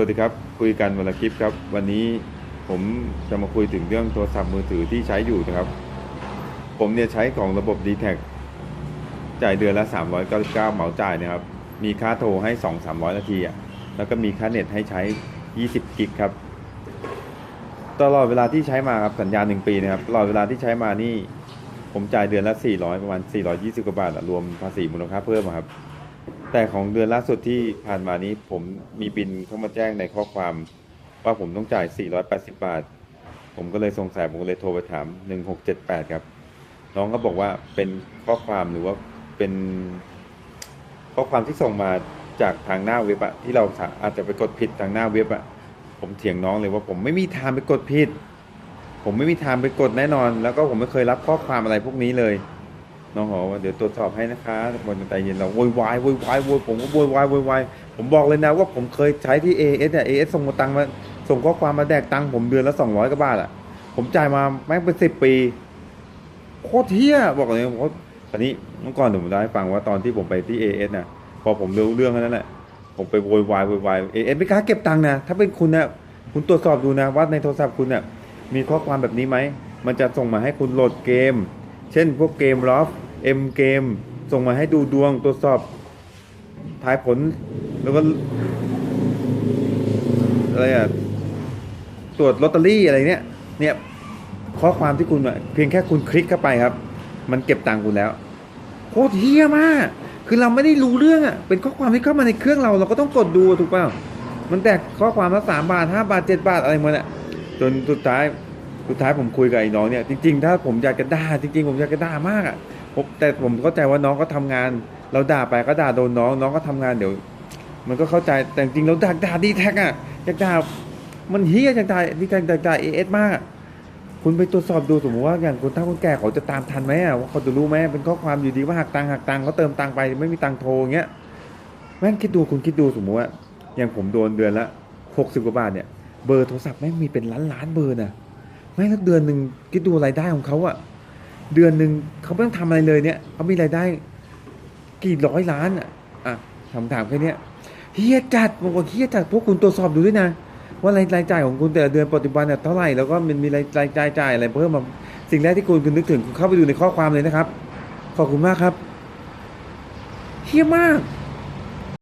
วัสดีครับ คุยกันวันละคลิปครับ วันนี้ผมจะมาคุยถึงเรื่องโทรศัพท์มือถือที่ใช้อยู่นะครับ ผมเนี่ยใช้ของระบบ d t แทจ่ายเดือนละ 399เหมาจ่ายนะครับ มีค่าโทรให้ 2-300 นาทีอะแล้วก็มีค่าเน็ตให้ใช้ 20 กิกครับ ตลอดเวลาที่ใช้มาครับสัญญา1ปีนะครับ ตลอดเวลาที่ใช้มานี่ ผมจ่ายเดือนละ 400 ประมาณ 420 กว่าบาทรวมภาษีมูลค่าเพิ่มครับ แต่ของเดือนล่าสุดที่ผ่านมานี้ผมมีบินเข้ามาแจ้งในข้อความ ว่าผมต้องจ่าย 480 บาท ผมก็เลยสงสัยผมก็เลยโทรไปถาม 1678 ครับ น้องก็บอกว่าเป็นข้อความหรือว่าเป็นข้อความที่ส่งมาจากทางหน้าเว็บอะที่เราสาอาจจะไปกดผิดทางหน้าเว็บอะผมเถียงน้องเลยว่าผมไม่มีทางไปกดผิด ผมไม่มีทางไปกดแน่นอน แล้วก็ผมไม่เคยรับข้อความอะไรพวกนี้เลย น้องบอว่าเดี๋ยวตรวจสอบให้นะคะบนใจเย็นเราโวยวายโวยวายโวยผมก็โวยวายโวยวายผมบอกเลยนะว่าผมเคยใช้ที่ AS เนี่ย AS ส่งมาตังค์มาส่งข้อความมาแดกตังค์ผมเดือนละสองร้อยกว่าบาทอะ ผมจ่ายมาแม่งเป็นสิบปีโคตรเที่ยบอกเลยเพราตอนนี้เมื่อก่อนผมได้ฟังว่าตอนที่ผมไปที่ AS น่ะ พอผมรู้เรื่องแค่นั้นแหละผมไปโวยวายโวยวาย AS ไม่กล้าเก็บตังค์นะถ้าเป็นคุณนะคุณตรวจสอบดูนะว่าในโทรศัพท์คุณน่ะมีข้อความแบบนี้ไหมมันจะส่งมาให้คุณโหลดเกม เช่นพวกเกมลอฟเอ็มเกม ส่งมาให้ดูดวงตรวจสอบทายผลแล้วก็อะไรอะตรวจลอตเตอรี่อะไรเนี้ยเนี่ยข้อความที่คุณเพียงแค่คุณคลิกเข้าไปครับ มันเก็บตังค์คุณแล้วโคตรเฮี้ยมาก คือเราไม่ได้รู้เรื่องอะเป็นข้อความที่เข้ามาในเครื่องเราเราก็ต้องกดดูถูกเปล่ามันแตกข้อความละสามบาทห้าบาทเจ็ดบาทอะไรหมาเนี่ยจนสุดท้าย สุดท้ายผมคุยกับไอ้น้องเนี่ยจริงๆ ถ้าผมอยากจะด่าจริงๆ ผมอยากจะด่ามากอะผมแต่ผมเข้าใจว่าน้องก็ทำงาน เราด่าไปก็ด่าโดนน้อง น้องก็ทำงานเดี๋ยว มันก็เข้าใจแต่จริงเราด่าด่าดีแท็กอะอยากด่ามันเฮี้ยอยากด่าดีแท็กด่าเอเอสมากอะคุณไปตรวจสอบดูสมมติว่าอย่างคนเฒ่าคนแก่เขาจะตามทันไหมอะว่าเขาจะรู้ไหมเป็นข้อความอยู่ดีว่าหักตังหักตังเขาเติมตังไปไม่มีตังโทรเงี้ยแม่งคิดดูคุณคิดดูสมมติว่าอย่างผมโดนเดือนละหกสิบกว่าบาทเนี่ยเบอร์โทรศัพท์แม่งมีเป็นล้านล้านเบอร์น่ะ แม่งแล้วเดือนหนึ่งคิดดูรายได้ของเขาอะเดือนหนึ่งเขาไม่ต้องทำอะไรเลยเนี่ยเขามีรายได้ กี่ร้อยล้านอะอะคำถามแค่เนี้ยเฮียจัดบอกว่าเฮียจัดพวกคุณตรวจสอบดูด้วยนะ ว่ารายรายจ่ายของคุณแต่เดือนปัจจุบันเนี่ยเท่าไหร่แล้วก็มันมีรายรายจ่ายจ่ายอะไรเพิ่มมาสิ่งแรกที่คุณคุณนึกถึงคุณเข้าไปดูในข้อความเลยนะครับ ขอบคุณมากครับเฮียมาก